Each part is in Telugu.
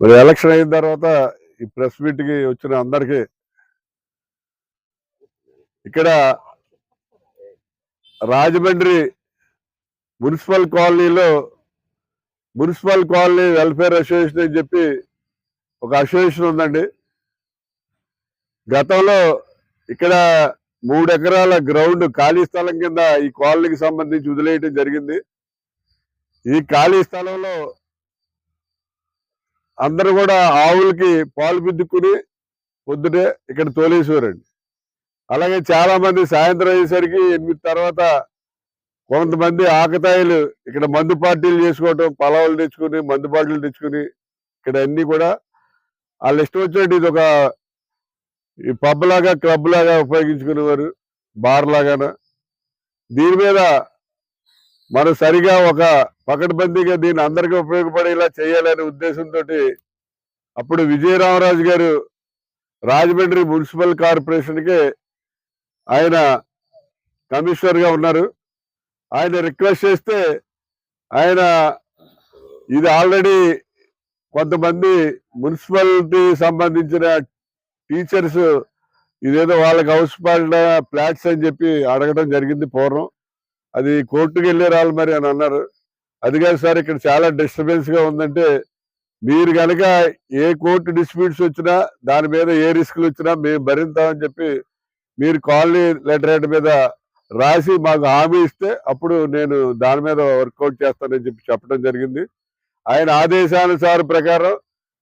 మరి ఎలక్షన్ అయిన తర్వాత ఈ ప్రెస్ మీట్కి వచ్చిన అందరికీ ఇక్కడ రాజమండ్రి మున్సిపల్ కాలనీలో మున్సిపల్ కాలనీ వెల్ఫేర్ అసోసియేషన్ అని చెప్పి ఒక అసోసియేషన్ ఉందండి. గతంలో ఇక్కడ మూడు ఎకరాల గ్రౌండ్ ఖాళీ స్థలం కింద ఈ కాలనీకి సంబంధించి వదిలేయటం జరిగింది. ఈ ఖాళీ స్థలంలో అందరూ కూడా ఆవులకి పాలు పిద్దుకుని పొద్దుటే ఇక్కడ తోలేసేవారండి. అలాగే చాలామంది సాయంత్రం అయ్యేసరికి ఎనిమిది తర్వాత కొంతమంది ఆకతాయిలు ఇక్కడ మందు పార్టీలు చేసుకోవటం పలావులు తెచ్చుకుని మందు పార్టీలు తెచ్చుకుని ఇక్కడ అన్ని కూడా వాళ్ళ ఇష్టం వచ్చినట్టు ఇది ఒక ఈ పబ్ లాగా క్లబ్ లాగా ఉపయోగించుకునేవారు బార్ లాగాన. దీని మీద మనం సరిగా ఒక పకడ్బందీగా దీన్ని అందరికీ ఉపయోగపడేలా చేయాలనే ఉద్దేశంతో అప్పుడు విజయరామరాజు గారు రాజమండ్రి మున్సిపల్ కార్పొరేషన్కి ఆయన కమిషనర్గా ఉన్నారు. ఆయన రిక్వెస్ట్ చేస్తే ఆయన ఇది ఆల్రెడీ కొంతమంది మున్సిపాలిటీ సంబంధించిన టీచర్స్ ఇదేదో వాళ్ళకి అవసరపడిన ఫ్లాట్స్ అని చెప్పి అడగడం జరిగింది పూర్వం. అది కోర్టుకు వెళ్ళే రాళ్ళు మరి అని అన్నారు. అది కాదు సార్ ఇక్కడ చాలా డిస్టర్బెన్స్గా ఉందంటే మీరు కనుక ఏ కోర్టు డిస్ప్యూట్స్ వచ్చినా దాని మీద ఏ రిస్క్లు వచ్చినా మేము భరింతామని చెప్పి మీరు కాలనీ లెటర్ మీద రాసి మాకు హామీ ఇస్తే అప్పుడు నేను దాని మీద వర్కౌట్ చేస్తానని చెప్పి చెప్పడం జరిగింది. ఆయన ఆదేశానుసార ప్రకారం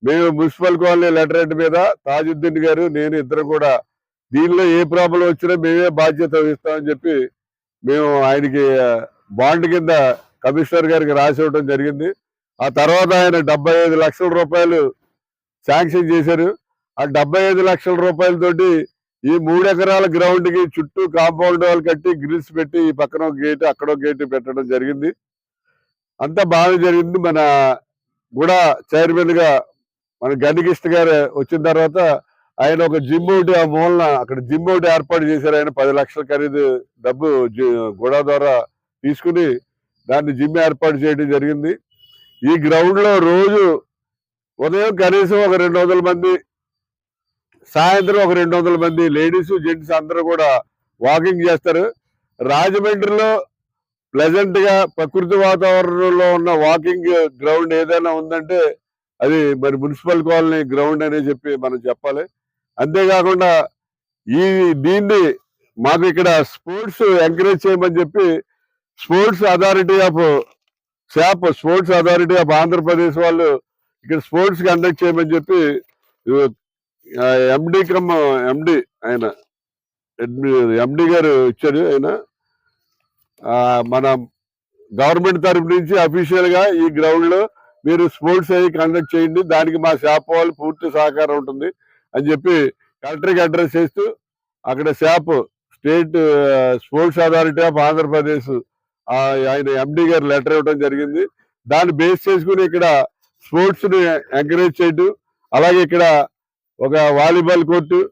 మేము మున్సిపల్ కాలనీ లెటర్ మీద తాజుద్దీన్ గారు నేను ఇద్దరు కూడా దీనిలో ఏ ప్రాబ్లం వచ్చినా మేమే బాధ్యత వహిస్తామని చెప్పి మేము ఆయనకి బాండ్ కింద కమిషనర్ గారికి రాసి ఇవ్వడం జరిగింది. ఆ తర్వాత ఆయన డెబ్బై ఐదు లక్షల రూపాయలు శాంక్షన్ చేశారు. ఆ డెబ్బై ఐదు లక్షల రూపాయలతోటి ఈ మూడు ఎకరాల గ్రౌండ్కి చుట్టూ కాంపౌండ్ వాల్ కట్టి గ్రిల్స్ పెట్టి ఈ పక్కన ఒక గేట్ అక్కడ ఒక గేట్ పెట్టడం జరిగింది. అంతా బాగా జరిగింది. మన కూడా చైర్మన్గా మన గనికృష్ణ గారు వచ్చిన తర్వాత ఆయన ఒక జిమ్ ఒకటి ఆ మూలన అక్కడ జిమ్ ఒకటి ఏర్పాటు చేశారు. ఆయన పది లక్షల ఖరీదు డబ్బు జి- గుడా ద్వారా తీసుకుని దాన్ని జిమ్ ఏర్పాటు చేయడం జరిగింది. ఈ గ్రౌండ్లో రోజు ఉదయం కనీసం ఒక రెండు మంది సాయంత్రం ఒక రెండు వందల మంది లేడీస్ జెంట్స్ అందరూ కూడా వాకింగ్ చేస్తారు. రాజమండ్రిలో ప్లెజెంట్గా ప్రకృతి వాతావరణంలో ఉన్న వాకింగ్ గ్రౌండ్ ఏదైనా ఉందంటే అది మరి మున్సిపల్ కాలనీ గ్రౌండ్ అనే చెప్పి మనం చెప్పాలి. అంతేకాకుండా ఈ దీన్ని మాకు ఇక్కడ స్పోర్ట్స్ ఎంకరేజ్ చేయమని చెప్పి sports authority of SAAP sports authority of Andhra Pradesh వాళ్ళు ఇక్కడ స్పోర్ట్స్ కండక్ట్ చేయమని చెప్పి ఎండి కమ్ ఎండి ఆయన. ఎండి గారు ఇచ్చారు ఆయన. మన గవర్నమెంట్ తరపు నుంచి అఫీషియల్గా ఈ గ్రౌండ్లో మీరు స్పోర్ట్స్ అవి కండక్ట్ చేయండి. దానికి మా షాప్ వాళ్ళు పూర్తి సహకారం ఉంటుంది అని చెప్పి కలెక్టర్కి అడ్రస్ చేస్తూ అక్కడ SAAP state sports authority of Andhra Pradesh ఆయన ఎండి గారు లెటర్ ఇవ్వడం జరిగింది. దాన్ని బేస్ చేసుకుని ఇక్కడ స్పోర్ట్స్ని ఎంకరేజ్ చేయటం అలాగే ఇక్కడ ఒక వాలీబాల్ కోర్టు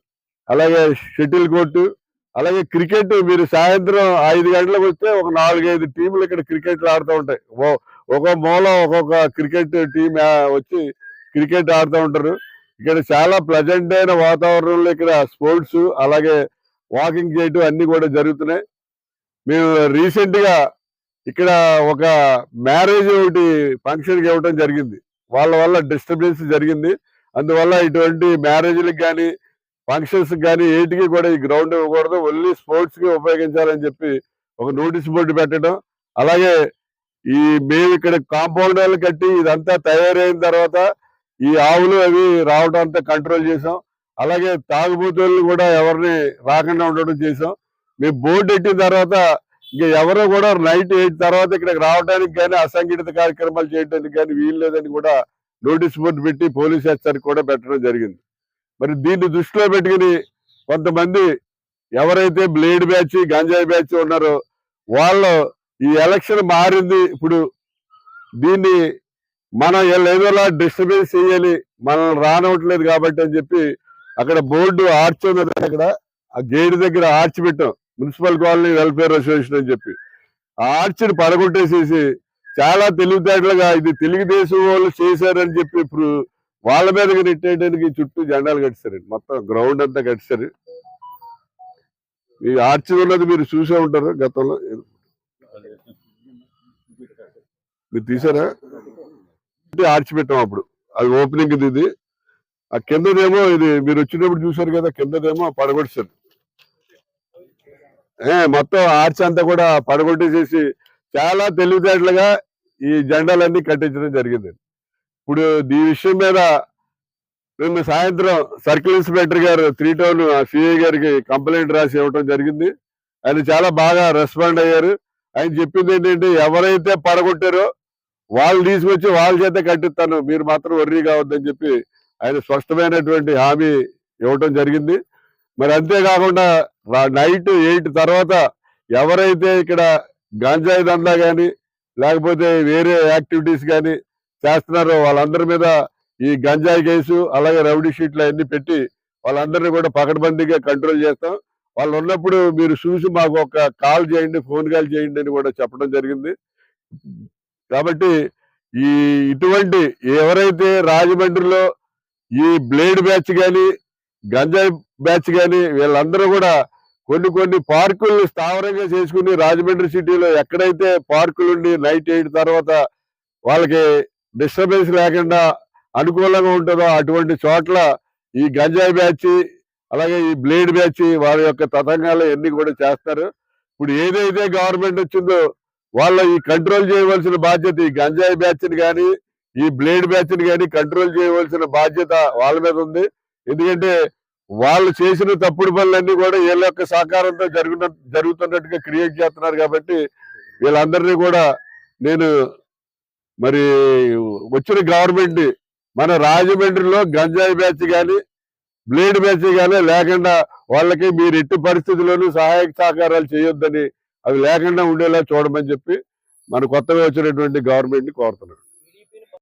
అలాగే షటిల్ కోర్టు అలాగే క్రికెట్ మీరు సాయంత్రం ఐదు గంటలకు వస్తే ఒక నాలుగైదు టీంలు ఇక్కడ క్రికెట్లు ఆడుతూ ఉంటాయి. ఓ- ఒక మూల ఒక్కొక్క క్రికెట్ టీం వచ్చి క్రికెట్ ఆడుతూ ఉంటారు. ఇక్కడ చాలా ప్లజెంట్ అయిన వాతావరణంలో ఇక్కడ స్పోర్ట్స్ అలాగే వాకింగ్ చేయటం అన్నీ కూడా జరుగుతున్నాయి. మేము రీసెంట్గా ఇక్కడ ఒక మ్యారేజ్ ఒకటి ఫంక్షన్కి ఇవ్వటం ఇవ్వడం జరిగింది. వాళ్ళ వల్ల డిస్టర్బెన్స్ జరిగింది. అందువల్ల ఇటువంటి మ్యారేజ్లకు కానీ ఫంక్షన్స్ కానీ ఏటికి కూడా ఈ గ్రౌండ్ ఇవ్వకూడదు. ఓన్లీ స్పోర్ట్స్కి ఉపయోగించాలని చెప్పి ఒక నోటీస్ బోర్డు పెట్టడం. అలాగే ఈ మేము ఇక్కడ కాంపౌండ్ కట్టి ఇదంతా తయారైన తర్వాత ఈ ఆవులు అవి రావడం అంతా కంట్రోల్ చేసాం. అలాగే తాగుబోతులు కూడా ఎవరిని రాకుండా ఉండడం చేసాం. మేము బోర్డు ఎట్టిన తర్వాత ఇంకా ఎవరో కూడా నైట్ ఎయిట్ తర్వాత ఇక్కడికి రావడానికి కానీ అసంఘటిత కార్యక్రమాలు చేయడానికి కానీ వీలు లేదని కూడా నోటీస్ బోర్డు పెట్టి పోలీస్ హెచ్చరిక కూడా పెట్టడం జరిగింది. మరి దీన్ని దృష్టిలో పెట్టుకుని కొంతమంది ఎవరైతే బ్లేడ్ బ్యాచ్ గంజాయి బ్యాచ్ ఉన్నారో వాళ్ళు ఈ ఎలక్షన్ మారింది. ఇప్పుడు దీన్ని మనం ఏదోలా డిస్టర్బెన్స్ చేయాలి మనం రానవట్లేదు కాబట్టి అని చెప్పి అక్కడ బోర్డు ఆర్చ్ ఉన్నది అక్కడ ఆ గేట్ దగ్గర ఆర్చ్ పెట్టాం. మున్సిపల్ కాలనీ వెల్ఫేర్ అసోసియేషన్ అని చెప్పి. ఆ ఆర్చిని పడగొట్టేసేసి చాలా తెలివితేటలుగా ఇది తెలుగుదేశం వాళ్ళు చేశారని చెప్పి ఇప్పుడు వాళ్ళ మీదకి నెట్టేయడానికి చుట్టూ జెండాలు కట్టారండి మొత్తం గ్రౌండ్ అంతా కట్టారు ఈ ఆర్చి ఉన్నది మీరు చూసే ఉంటారు గతంలో. మీరు తీసారా? ఆర్చి పెట్టాం అప్పుడు. అది ఓపెనింగ్ ఇది ఇది. ఆ కిందదేమో ఇది మీరు వచ్చినప్పుడు చూసారు కదా కిందదేమో పడగొట్టారు మొత్తం ఆర్చ్ అంతా కూడా పడగొట్టేసేసి చాలా తెలివితేటలుగా ఈ జెండాలన్నీ కట్టించడం జరిగింది. ఇప్పుడు ఈ విషయం మీద నిన్న సాయంత్రం సర్కిల్ ఇన్స్పెక్టర్ గారు త్రీ టౌన్ సిఐ గారికి కంప్లైంట్ రాసి ఇవ్వడం జరిగింది. ఆయన చాలా బాగా రెస్పాండ్ అయ్యారు. ఆయన చెప్పింది ఏంటంటే ఎవరైతే పడగొట్టారో వాళ్ళు తీసుకొచ్చి వాళ్ళ చేత కట్టిస్తాను మీరు మాత్రం వర్రీ కావద్దని చెప్పి ఆయన స్పష్టమైనటువంటి హామీ ఇవ్వటం జరిగింది. మరి అంతేకాకుండా నైట్ ఎయిట్ తర్వాత ఎవరైతే ఇక్కడ గాంజాయి దందా కానీ లేకపోతే వేరే యాక్టివిటీస్ కానీ చేస్తున్నారో వాళ్ళందరి మీద ఈ గంజాయి కేసు అలాగే రౌడీ షీట్లు అన్ని పెట్టి వాళ్ళందరినీ కూడా పకడ్బందీగా కంట్రోల్ చేస్తాం. వాళ్ళు ఉన్నప్పుడు మీరు చూసి మాకు ఒక కాల్ చేయండి ఫోన్ కాల్ చేయండి అని కూడా చెప్పడం జరిగింది. కాబట్టి ఈ ఇటువంటి ఎవరైతే రాజమండ్రిలో ఈ బ్లేడ్ బ్యాచ్ కానీ గంజాయి బ్యాచ్ కానీ వీళ్ళందరూ కూడా కొన్ని కొన్ని పార్కులను స్థావరంగా చేసుకుని రాజమండ్రి సిటీలో ఎక్కడైతే పార్కులుండి నైట్ ఎయిట్ తర్వాత వాళ్ళకి డిస్టర్బెన్స్ లేకుండా అనుకూలంగా ఉంటుందో అటువంటి చోట్ల ఈ గంజాయి బ్యాచ్ అలాగే ఈ బ్లేడ్ బ్యాచ్ వారి యొక్క తతంగాలు ఎన్ని కూడా చేస్తారు. ఇప్పుడు ఏదైతే గవర్నమెంట్ వచ్చిందో వాళ్ళ ఈ కంట్రోల్ చేయవలసిన బాధ్యత ఈ గంజాయి బ్యాచ్ని కానీ ఈ బ్లేడ్ బ్యాచ్ని కానీ కంట్రోల్ చేయవలసిన బాధ్యత వాళ్ళ మీద ఉంది. ఎందుకంటే వాళ్ళు చేసిన తప్పుడు పనులన్నీ కూడా వీళ్ళ యొక్క సహకారంతో జరుగుతున్న జరుగుతున్నట్టుగా క్రియేట్ చేస్తున్నారు కాబట్టి వీళ్ళందరినీ కూడా నేను మరి వచ్చిన గవర్నమెంట్ మన రాజమండ్రిలో గంజాయి బ్యాచ్ కానీ బ్లేడ్ బ్యాచ్ కానీ లేకుండా వాళ్ళకి మీరు ఎట్టి పరిస్థితుల్లోనూ సహాయక సహకారాలు చేయొద్దని అవి లేకుండా ఉండేలా చూడమని చెప్పి మన కొత్తగా వచ్చినటువంటి గవర్నమెంట్ని కోరుతున్నాను.